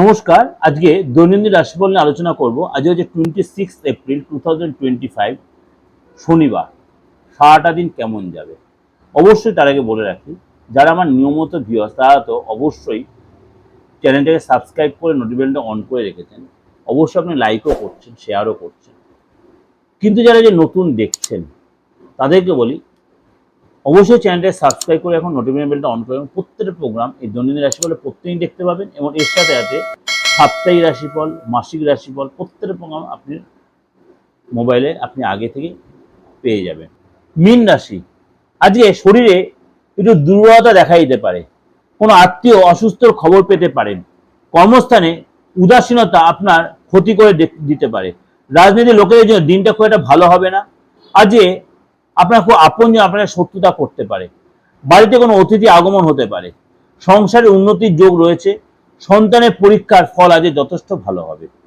নমস্কার, আজকে দৈনন্দিন রাশিফল নিয়ে আলোচনা করব। আজ হচ্ছে twenty six April two thousand twenty five শনিবার। সারাটা দিন কেমন যাবে? অবশ্যই তার আগে বলে রাখি, যারা আমার নিয়মিত ভিউয়ার্স তারা তো অবশ্যই চ্যানেলটাকে সাবস্ক্রাইব করে নোটিফিকেশনটা অন করে রেখেছেন। অবশ্যই আপনি লাইকও করছেন শেয়ারও করছেন। কিন্তু যারা যে নতুন দেখছেন, তাদেরকে বলি অবশ্যই চ্যানেলটা সাবস্ক্রাইব করে এখন নোটিফিকেশন বেলটা অন করে প্রত্যেকটা প্রোগ্রাম এই দৈনন্দিন রাশিফলে প্রত্যেকদিন দেখতে পাবেন এবং এর সাথে সাথে সাপ্তাহিক রাশিফল, মাসিক রাশিফল, প্রত্যেকটা প্রোগ্রাম আপনি মোবাইলে আপনি আগে থেকে পেয়ে যাবেন। মীন রাশি, আজকে শরীরে একটু দুর্বলতা দেখা দিতে পারে, কোনো আত্মীয় অসুস্থর খবর পেতে পারেন, কর্মস্থানে উদাসীনতা আপনার ক্ষতি করে দিতে পারে। রাজনীতির লোকেদের জন্য দিনটা খুব একটা ভালো হবে না। আজকে আপনার খুব আপন আপনজন, আপনার শত্রুতা করতে পারে। বাড়িতে কোনো অতিথি আগমন হতে পারে। সংসারে উন্নতির যোগ রয়েছে। সন্তানের পরীক্ষার ফল আজ যথেষ্ট ভালো হবে।